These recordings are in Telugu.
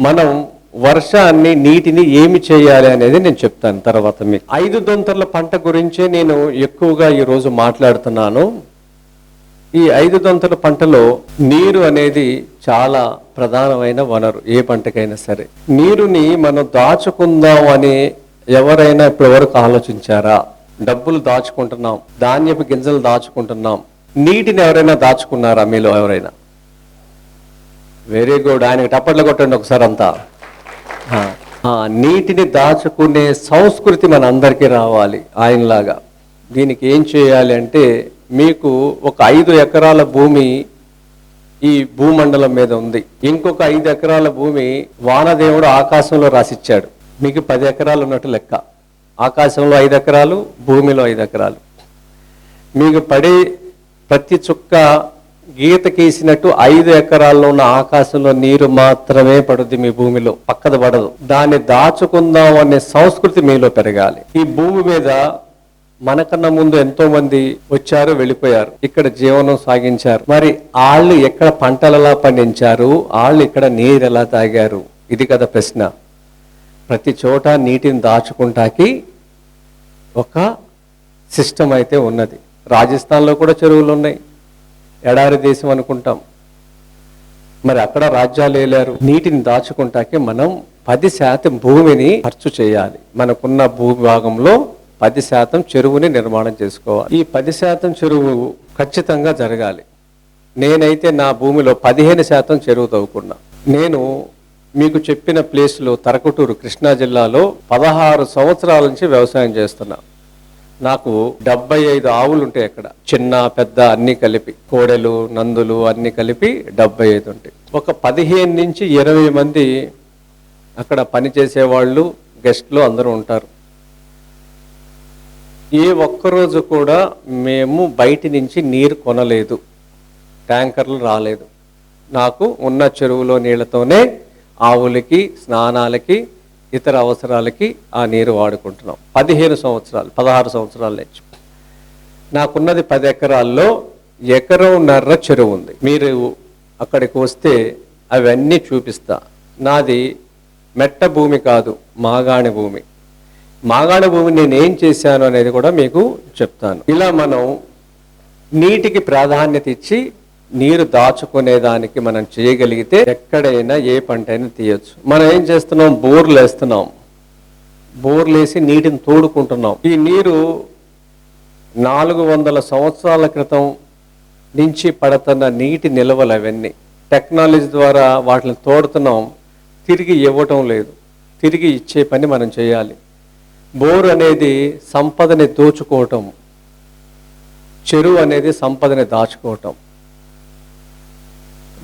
మనం వర్షాన్ని నీటిని ఏమి చేయాలి అనేది నేను చెప్తాను తర్వాత మీకు. ఐదు దొంతర్ల పంట గురించే నేను ఎక్కువగా ఈరోజు మాట్లాడుతున్నాను. ఈ ఐదు దొంతల పంటలో నీరు అనేది చాలా ప్రధానమైన వనరు ఏ పంటకైనా సరే. నీరుని మనం దాచుకుందాం అని ఎవరైనా ఇప్పటివరకు ఆలోచించారా? డబ్బులు దాచుకుంటున్నాం ధాన్యపు గింజలు దాచుకుంటున్నాం. నీటిని ఎవరైనా దాచుకున్నారా మీలో ఎవరైనా? వెరీ గుడ్ ఆయనకి టప్పట్లు కొట్టండి ఒకసారి అంతా. నీటిని దాచుకునే సంస్కృతి మన అందరికీ రావాలి ఆయనలాగా. దీనికి ఏం చేయాలి అంటే మీకు ఒక ఐదు ఎకరాల భూమి ఈ భూమండలం మీద ఉంది. ఇంకొక ఐదు ఎకరాల భూమి వానదేవుడు ఆకాశంలో రాసిచ్చాడు. మీకు పది ఎకరాలు ఉన్నట్టు లెక్క. ఆకాశంలో ఐదు ఎకరాలు భూమిలో ఐదు ఎకరాలు. మీకు పడే ప్రతి చుక్క గీత గీసినట్టు ఐదు ఎకరాల్లో ఉన్న ఆకాశంలో నీరు మాత్రమే పడుద్ది మీ భూమిలో పక్కద పడదు. దాన్ని దాచుకుందాం అనే సంస్కృతి మీలో పెరగాలి. ఈ భూమి మీద మనకన్నా ముందు ఎంతో మంది వచ్చారు వెళ్ళిపోయారు. ఇక్కడ జీవనం సాగించారు. మరి వాళ్ళు ఎక్కడ పంటలలా పండించారు? వాళ్ళు ఇక్కడ నీరు ఎలా తాగారు? ఇది కదా ప్రశ్న. ప్రతి చోట నీటిని దాచుకుంటాకి ఒక సిస్టమ్ అయితే ఉన్నది. రాజస్థాన్లో కూడా చెరువులు ఉన్నాయి. ఎడారి దేశం అనుకుంటాం. మరి అక్కడ రాజ్యాలు ఏలారు? నీటిని దాచుకుంటాకే మనం పది శాతం భూమిని ఖర్చు చేయాలి. మనకున్న భూభాగంలో పది శాతం చెరువుని నిర్మాణం చేసుకోవాలి. ఈ పది శాతం చెరువు ఖచ్చితంగా జరగాలి. నేనైతే నా భూమిలో పదిహేను శాతం చెరువు తవ్వుకున్నా. నేను మీకు చెప్పిన ప్లేస్లో తరకటూరు కృష్ణా జిల్లాలో పదహారు సంవత్సరాల నుంచి వ్యవసాయం చేస్తున్నా. నాకు డెబ్బై ఐదు ఆవులు ఉంటాయి అక్కడ. చిన్న పెద్ద అన్ని కలిపి. కోడెలు నందులు అన్ని కలిపి డెబ్బై ఐదు ఉంటాయి. ఒక పదిహేను నుంచి ఇరవై మంది అక్కడ పనిచేసే వాళ్ళు గెస్ట్లు అందరూ ఉంటారు. ఏ ఒక్కరోజు కూడా మేము బయటి నుంచి నీరు కొనలేదు. ట్యాంకర్లు రాలేదు. నాకు ఉన్న చెరువులో నీళ్ళతోనే ఆవులకి స్నానాలకి ఇతర అవసరాలకి ఆ నీరు వాడుకుంటున్నాం. పదిహేను సంవత్సరాలు పదహారు సంవత్సరాల నుంచి. నాకున్నది పది ఎకరాల్లో ఎకరంన్నర చెరువు ఉంది. మీరు అక్కడికి వస్తే అవన్నీ చూపిస్తా. నాది మెట్ట భూమి కాదు మాగాణి భూమి. మాగాణి భూమి నేను ఏం చేశాను అనేది కూడా మీకు చెప్తాను. ఇలా మనం నీటికి ప్రాధాన్యత ఇచ్చి నీరు దాచుకునే దానికి మనం చేయగలిగితే ఎక్కడైనా ఏ పంట అయినా తీయచ్చు. మనం ఏం చేస్తున్నాం? బోర్లు వేస్తున్నాం. బోర్లు వేసి నీటిని తోడుకుంటున్నాం. ఈ నీరు నాలుగు వందల సంవత్సరాల క్రితం నుంచి పడుతున్న నీటి నిల్వలు అవన్నీ. టెక్నాలజీ ద్వారా వాటిని తోడుతున్నాం. తిరిగి ఇవ్వటం లేదు. తిరిగి ఇచ్చే పని మనం చేయాలి. బోర్ అనేది సంపదని దోచుకోవటం. చెరువు అనేది సంపదని దాచుకోవటం.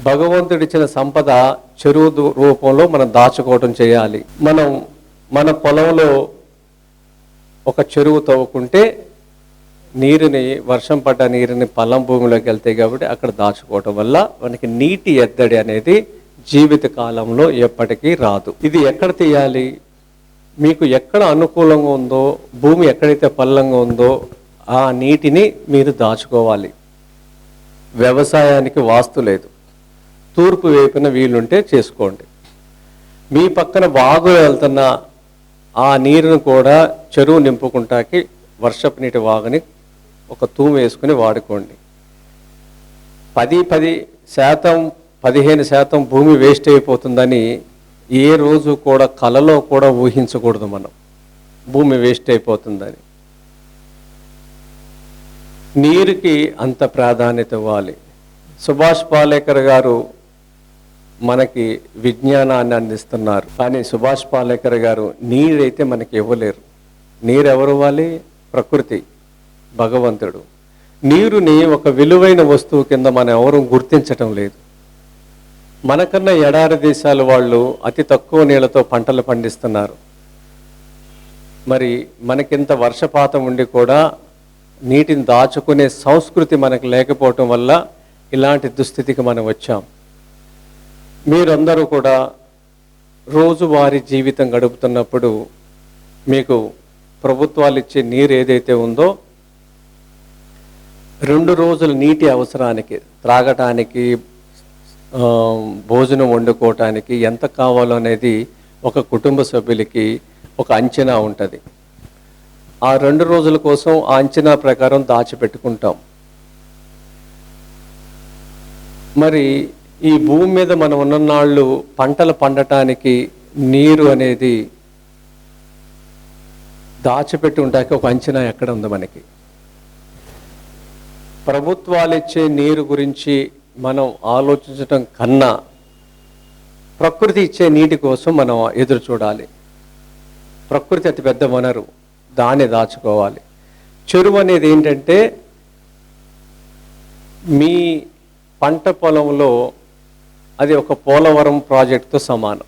భగవంతుడిచ్చిన సంపద చెరువు రూపంలో మనం దాచుకోవటం చేయాలి. మనం మన పొలంలో ఒక చెరువు తవ్వుకుంటే నీరుని వర్షం పడ్డ నీరుని పొలం భూమిలోకి వెళ్తాయి కాబట్టి అక్కడ దాచుకోవటం వల్ల మనకి నీటి ఎద్దడి అనేది జీవిత కాలంలో ఎప్పటికీ రాదు. ఇది ఎక్కడ తీయాలి? మీకు ఎక్కడ అనుకూలంగా ఉందో భూమి ఎక్కడైతే పల్లంగా ఉందో ఆ నీటిని మీరు దాచుకోవాలి. వ్యవసాయానికి వాస్తు లేదు. తూర్పు వైపున వీలుంటే చేసుకోండి. మీ పక్కన వాగు వెళ్తున్న ఆ నీరును కూడా చెరువు నింపుకుంటాకి వర్షపు నీటి వాగుని ఒక తూము వేసుకుని వాడుకోండి. పది పది శాతం పదిహేను శాతం భూమి వేస్ట్ అయిపోతుందని ఏ రోజు కూడా కలలో కూడా ఊహించకూడదు మనం. భూమి వేస్ట్ అయిపోతుందని. నీరుకి అంత ప్రాధాన్యత ఇవ్వాలి. సుభాష్ పాలేకర్ గారు మనకి విజ్ఞానాన్ని అందిస్తున్నారు. కానీ సుభాష్ పాలేకర్ గారు నీరైతే మనకి ఇవ్వలేరు. నీరు ఎవరు ఇవ్వాలి? ప్రకృతి భగవంతుడు. నీరుని ఒక విలువైన వస్తువు కింద మనం ఎవరు గుర్తించటం లేదు. మనకన్నా ఎడారి దేశాల వాళ్ళు అతి తక్కువ నీళ్ళతో పంటలు పండిస్తున్నారు. మరి మనకింత వర్షపాతం ఉండి కూడా నీటిని దాచుకునే సంస్కృతి మనకు లేకపోవటం వల్ల ఇలాంటి దుస్థితికి మనం వచ్చాం. మీరందరూ కూడా రోజువారి జీవితం గడుపుతున్నప్పుడు మీకు ప్రభుత్వాలు ఇచ్చే నీరు ఏదైతే ఉందో రెండు రోజుల నీటి అవసరానికి త్రాగటానికి భోజనం వండుకోవటానికి ఎంత కావాలో అనేది ఒక కుటుంబ సభ్యులకి ఒక అంచనా ఉంటుంది. ఆ రెండు రోజుల కోసం ఆ అంచనా ప్రకారం దాచిపెట్టుకుంటాం. మరి ఈ భూమి మీద మనం ఉన్ననాళ్ళు పంటలు పండటానికి నీరు అనేది దాచిపెట్టి ఉండడానికి ఒక అంచనా ఎక్కడ ఉంది మనకి? ప్రభుత్వాలు ఇచ్చే నీరు గురించి మనం ఆలోచించటం కన్నా ప్రకృతి ఇచ్చే నీటి కోసం మనం ఎదురు చూడాలి. ప్రకృతి అతి పెద్ద వనరు దాన్ని దాచుకోవాలి. చెరువు అనేది ఏంటంటే మీ పంట పొలంలో అది ఒక పోలవరం ప్రాజెక్టుతో సమానం.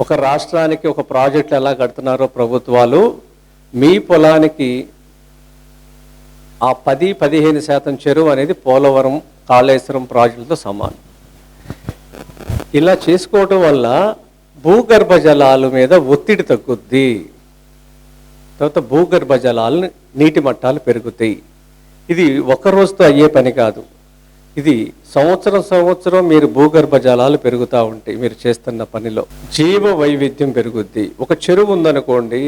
ఒక రాష్ట్రానికి ఒక ప్రాజెక్టులు ఎలా కడుతున్నారో ప్రభుత్వాలు మీ పొలానికి ఆ పది పదిహేను శాతం చెరువు అనేది పోలవరం కాళేశ్వరం ప్రాజెక్టులతో సమానం. ఇలా చేసుకోవటం వల్ల భూగర్భ జలాల మీద ఒత్తిడి తగ్గుద్ది. తర్వాత భూగర్భ జలాలు నీటి మట్టాలు పెరుగుతాయి. ఇది ఒక రోజుతో అయ్యే పని కాదు. ఇది సంవత్సరం సంవత్సరం మీరు భూగర్భ జలాలు పెరుగుతూ ఉంటాయి మీరు చేస్తున్న పనిలో జీవ వైవిధ్యం పెరుగుద్ది. ఒక చెరువు ఉందనుకోండి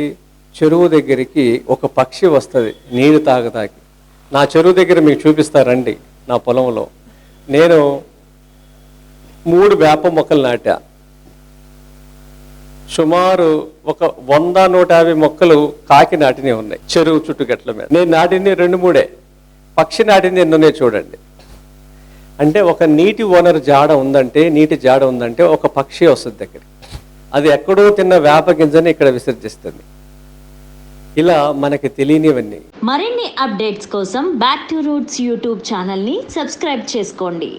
చెరువు దగ్గరికి ఒక పక్షి వస్తుంది నీరు తాగదాకి నా చెరువు దగ్గర మీకు చూపిస్తారండి నా పొలంలో. నేను మూడు వేప మొక్కలు నాటా. సుమారు ఒక వంద నూట యాభై మొక్కలు కాకి నాటినవి ఉన్నాయి చెరువు చుట్టుగట్ల మీద. నేను నాటింది రెండు మూడే. పక్షి నాటింది ఎన్నోనే చూడండి. అంటే ఒక నీటి ఓనర్ జాడ ఉందంటే నీటి జాడ ఉందంటే ఒక పక్షి వస్తుంది దగ్గర. అది ఎక్కడో తిన్న వేప గింజని ఇక్కడ విసర్జిస్తుంది. ఇలా మనకి తెలియనివన్నీ. మరిన్ని అప్డేట్స్ కోసం బ్యాక్ టు రూట్స్ యూట్యూబ్ ఛానల్ని సబ్స్క్రైబ్ చేసుకోండి.